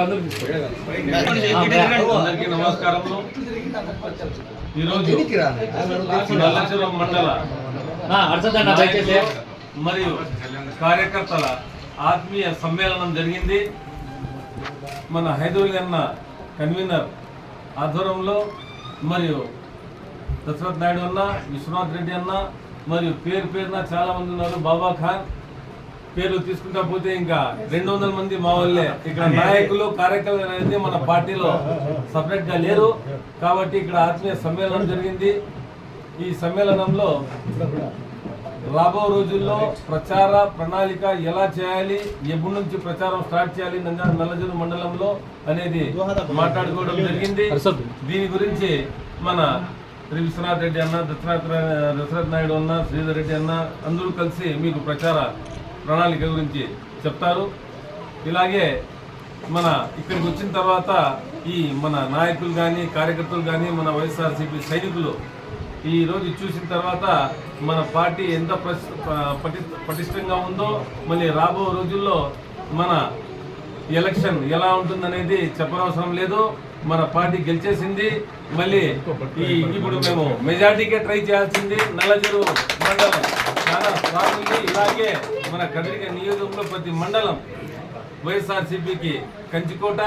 అందరికీ ఈరోజు మండల మరియు కార్యకర్తల ఆత్మీయ సమ్మేళనం జరిగింది. మన హైదరాబాద్ అన్న కన్వీనర్ ఆధ్వర్యంలో మరియు దశరథ్ నాయుడు అన్న విశ్వనాథ్ రెడ్డి అన్న మరియు పేరు పేరున చాలా మంది ఉన్నారు. బాబా ఖాన్ పేర్లు తీసుకుంటా పోతే ఇంకా రెండు వందల మంది మా వాళ్ళే ఇక్కడ నాయకులు కార్యకర్తలు అనేది మన పార్టీలో సపరేట్గా లేరు. కాబట్టి ఇక్కడ ఆత్మీయ సమ్మేళనం జరిగింది. ఈ సమ్మేళనంలో రాబో రోజుల్లో ప్రచార ప్రణాళిక ఎలా చేయాలి ఎప్పటి నుంచి ప్రచారం స్టార్ట్ చేయాలి నంద్యాల నల్లజరు మండలంలో అనేది మాట్లాడుకోవడం జరిగింది. దీని గురించి మన శ్రీ విశ్వనాథ్ రెడ్డి అన్న దశరథ్ దశరథ్ నాయుడు అన్న శ్రీధర్ రెడ్డి అన్న అందరూ కలిసి మీకు ప్రచార ప్రణాళిక గురించి చెప్తారు. ఇలాగే మన ఇక్కడికి వచ్చిన తర్వాత ఈ మన నాయకులు కానీ కార్యకర్తలు కానీ మన వైఎస్ఆర్సీపీ సైనికులు ఈరోజు చూసిన తర్వాత మన పార్టీ ఎంత పటి పటిష్టంగా ఉందో మళ్ళీ రాబో రోజుల్లో మన ఎలక్షన్ ఎలా ఉంటుందనేది చెప్పనవసరం లేదు. మన పార్టీ గెలిచేసింది. మళ్ళీ ఇప్పుడు మేము మెజార్టీకే ట్రై చేయాల్సింది నల్లజరు మండలం. ఇలాగే మన కదిరిక నియోజకంలో ప్రతి మండలం వైఎస్ఆర్సీపీకి కంచికోట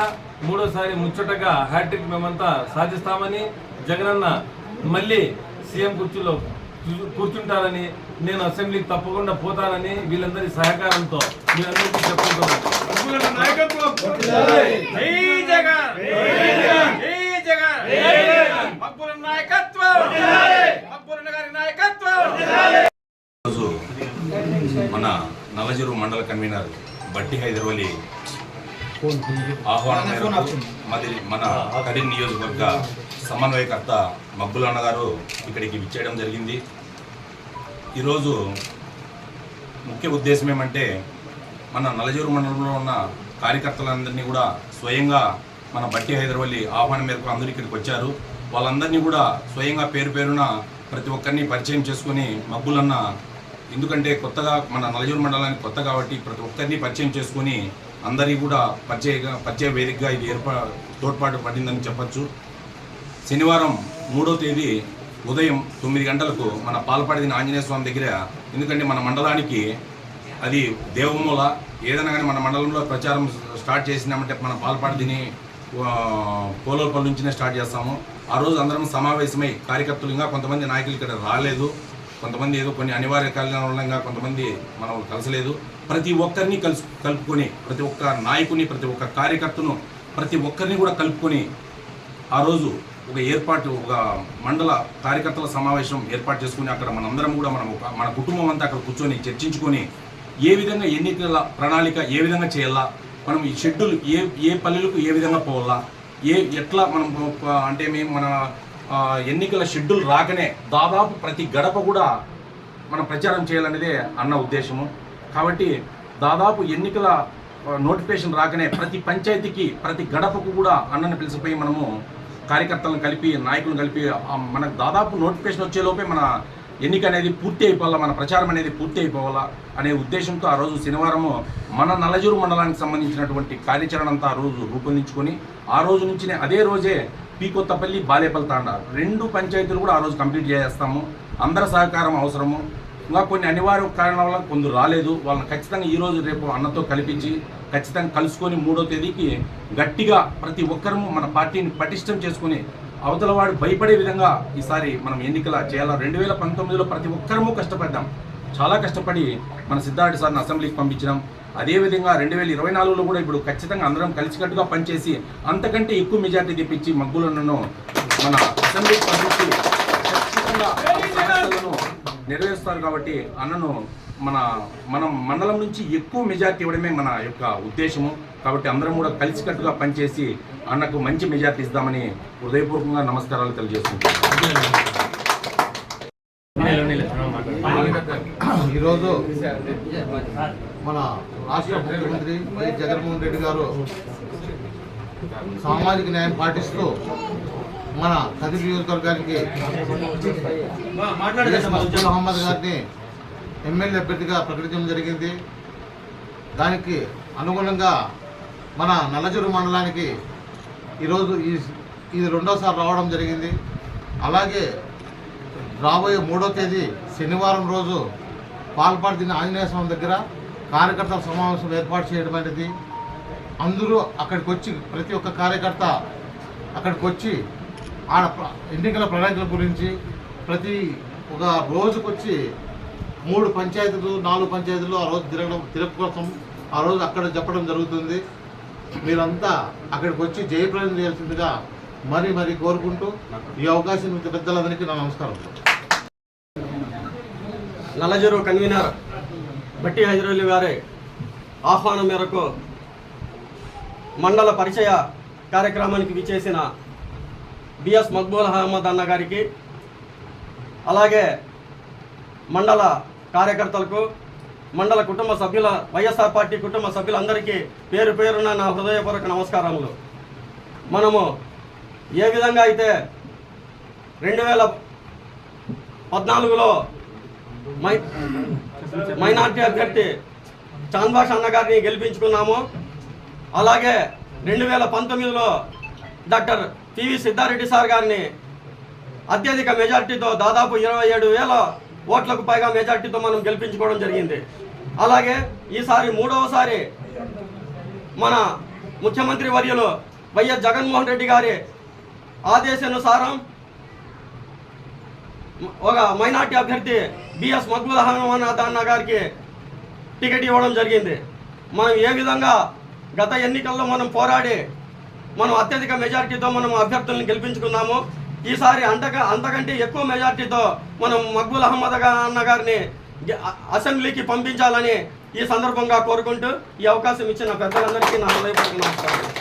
మూడోసారి ముచ్చటగా హ్యాట్రిక్ మేమంతా సాధిస్తామని జగనన్న మళ్ళీ సీఎం కుర్చీలో కూర్చుంటారని నేను అసెంబ్లీకి తప్పకుండా పోతానని వీళ్ళందరి సహకారంతో మీరందరికీ చెప్పుకుంటున్నాను జై జగన్ జై జగన్ మక్బుల్ నాయకత్వం మక్బుల్ గారి నాయకత్వం రోజు మన నల్లజరు మండల కన్వీనర్ బట్టి హైదరవలి ఆహ్వానం మేరకు మది మన కదిరి నియోజకవర్గ సమన్వయకర్త మబ్బుల్ అన్న గారు ఇక్కడికి విచ్చేయడం జరిగింది. ఈరోజు ముఖ్య ఉద్దేశం ఏమంటే మన నలజూరు మండలంలో ఉన్న కార్యకర్తలందరినీ కూడా స్వయంగా మన బట్టి హైదరవల్లి ఆహ్వానం మేరకు అందరూ ఇక్కడికి వచ్చారు. వాళ్ళందరినీ కూడా స్వయంగా పేరు పేరున ప్రతి ఒక్కరిని పరిచయం చేసుకొని మబ్బులన్న ఎందుకంటే కొత్తగా మన నలజూరు మండలానికి కొత్త కాబట్టి ప్రతి ఒక్కరిని పరిచయం చేసుకొని అందరికీ కూడా పరిచయ పరిచయ వేదికగా ఇది ఏర్పా తోడ్పాటు పడిందని చెప్పచ్చు. శనివారం మూడో తేదీ ఉదయం తొమ్మిది గంటలకు మన పాల్పడిన ఆంజనేయ స్వామి దగ్గర ఎందుకంటే మన మండలానికి అది దేవమూల. ఏదైనా కానీ మన మండలంలో ప్రచారం స్టార్ట్ చేసినామంటే మన పాలపాడిదిని పోలోపల్లి నుంచినే స్టార్ట్ చేస్తాము. ఆ రోజు అందరం సమావేశమై కార్యకర్తలు ఇంకా కొంతమంది నాయకులు ఇక్కడ రాలేదు. కొంతమంది ఏదో కొన్ని అనివార్య కారణాల కొంతమంది మనం కలసలేదు. ప్రతి ఒక్కరిని కలుసు కలుపుకొని ప్రతి ఒక్క నాయకుని ప్రతి ఒక్క కార్యకర్తను ప్రతి ఒక్కరిని కూడా కలుపుకొని ఆ రోజు ఒక ఏర్పాటు ఒక మండల కార్యకర్తల సమావేశం ఏర్పాటు చేసుకుని అక్కడ మనందరం కూడా మనం ఒక మన కుటుంబం అంతా అక్కడ కూర్చొని చర్చించుకొని ఏ విధంగా ఎన్నికల ప్రణాళిక ఏ విధంగా చేయాలా మనం ఈ షెడ్యూల్ ఏ ఏ పల్లెలకు ఏ విధంగా పోవాలా ఏ ఎట్లా మనం అంటే మేము మన ఎన్నికల షెడ్యూల్ రాకనే దాదాపు ప్రతి గడప కూడా మనం ప్రచారం చేయాలనేదే అన్న ఉద్దేశము. కాబట్టి దాదాపు ఎన్నికల నోటిఫికేషన్ రాకనే ప్రతి పంచాయతీకి ప్రతి గడపకు కూడా అన్నని పిలిచిపోయి మనము కార్యకర్తలను కలిపి నాయకులను కలిపి మనకు దాదాపు నోటిఫికేషన్ వచ్చేలోపే మన ఎన్నిక అనేది పూర్తి అయిపోవాలా మన ప్రచారం అనేది పూర్తి అయిపోవాలా అనే ఉద్దేశంతో ఆ రోజు శనివారము మన నలజూరు మండలానికి సంబంధించినటువంటి కార్యాచరణ అంతా ఆ రోజు రూపొందించుకొని ఆ రోజు నుంచినే అదే రోజే పీ కొత్తపల్లి బాలేపల్లి తాండా రెండు పంచాయతీలు కూడా ఆ రోజు కంప్లీట్ చేసేస్తాము. అందరి సహకారం అవసరము. ఇంకా కొన్ని అనివార్య కారణాల వల్ల కొందరు రాలేదు. వాళ్ళని ఖచ్చితంగా ఈరోజు రేపు అన్నతో కల్పించి ఖచ్చితంగా కలుసుకొని మూడో తేదీకి గట్టిగా ప్రతి ఒక్కరము మన పార్టీని పటిష్టం చేసుకుని అవతల వాడు భయపడే విధంగా ఈసారి మనం ఎన్నికల చేయాలా? రెండు వేల పంతొమ్మిదిలో ప్రతి ఒక్కరము కష్టపడ్డాం. చాలా కష్టపడి మన సిద్ధార్థ సార్ని అసెంబ్లీకి పంపించడం అదేవిధంగా రెండు వేల ఇరవై నాలుగులో కూడా ఇప్పుడు ఖచ్చితంగా అందరం కలిసికట్టుగా పనిచేసి అంతకంటే ఎక్కువ మెజార్టీ తెప్పించి మగ్గులను మన అసెంబ్లీకి పంపించి ఖచ్చితంగా నెరవేరుస్తారు కాబట్టి అన్నను మన మనం మండలం నుంచి ఎక్కువ మెజార్టీ ఇవ్వడమే మన యొక్క ఉద్దేశము. కాబట్టి అందరం కూడా కలిసికట్టుగా పనిచేసి అన్నకు మంచి మెజార్టీ ఇద్దామని హృదయపూర్వకంగా నమస్కారాలు తెలియజేస్తున్నాను. ఈరోజు మన రాష్ట్ర ముఖ్యమంత్రి జగన్మోహన్ రెడ్డి గారు సామాజిక న్యాయం పాటిస్తూ మన కదిరి నియోజకవర్గానికి మస్బూల్ అహ్మద్ గారిని ఎమ్మెల్యే అభ్యర్థిగా ప్రకటించడం జరిగింది. దానికి అనుగుణంగా మన నల్లజూరు మండలానికి ఈరోజు ఈ ఇది రెండోసారి రావడం జరిగింది. అలాగే రాబోయే మూడో తేదీ శనివారం రోజు పాల్పడిన ఆంజనేయ స్వామి దగ్గర కార్యకర్తల సమావేశం ఏర్పాటు చేయడం అనేది అందరూ అక్కడికి వచ్చి ప్రతి ఒక్క కార్యకర్త అక్కడికి వచ్చి ఆడ ఎన్నికల ప్రణాళికల గురించి ప్రతి ఒక రోజుకొచ్చి మూడు పంచాయతీలు నాలుగు పంచాయతీలు ఆ రోజు తిరగడం తిరుపు కోసం ఆ రోజు అక్కడ చెప్పడం జరుగుతుంది. మీరంతా అక్కడికి వచ్చి జయప్రదం చేయాల్సిందిగా మరీ మరీ కోరుకుంటూ ఈ అవకాశం పెద్దలందరికీ నా నమస్కారం. నల్లజరు కన్వీనర్ బట్టి హైదరాలి గారి ఆహ్వానం మేరకు మండల పరిచయ కార్యక్రమానికి విచ్చేసిన బిఎస్ మక్బూల్ అహ్మద్ అన్న గారికి అలాగే మండల కార్యకర్తలకు మండల కుటుంబ సభ్యుల వైఎస్ఆర్ పార్టీ కుటుంబ సభ్యులందరికీ పేరు పేరున నా హృదయపూర్వక నమస్కారములు. మనము ఏ విధంగా అయితే రెండు వేల పద్నాలుగులో మైనార్టీ అభ్యర్థి చాంద్బాష్ అన్న గారిని గెలిపించుకున్నాము. అలాగే రెండు వేల పంతొమ్మిదిలో డాక్టర్ పివి సిద్ధారెడ్డి సార్ గారిని అత్యధిక మెజార్టీతో దాదాపు ఇరవై ఏడు వేల ఓట్లకు పైగా మెజార్టీతో మనం గెలిపించుకోవడం జరిగింది. అలాగే ఈసారి మూడవసారి మన ముఖ్యమంత్రి వర్యులు వైఎస్ జగన్మోహన్ రెడ్డి గారి ఆదేశానుసారం ఒక మైనార్టీ అభ్యర్థి బిఎస్ మక్బుల్ అహ్మద్ అన్న గారికి టికెట్ ఇవ్వడం జరిగింది. మనం ఏ విధంగా గత ఎన్నికల్లో మనం పోరాడి మనం అత్యధిక మెజారిటీతో మనం అభ్యర్థులను గెలిపించుకున్నాము ఈసారి అంతక అంతకంటే ఎక్కువ మెజారిటీతో మనం మక్బుల్ అహ్మద్ అన్న గారిని అసెంబ్లీకి పంపించాలని ఈ సందర్భంగా కోరుకుంటూ ఈ అవకాశం ఇచ్చిన పెద్దలందరికీ నా హృదయపూర్వక నమస్కారం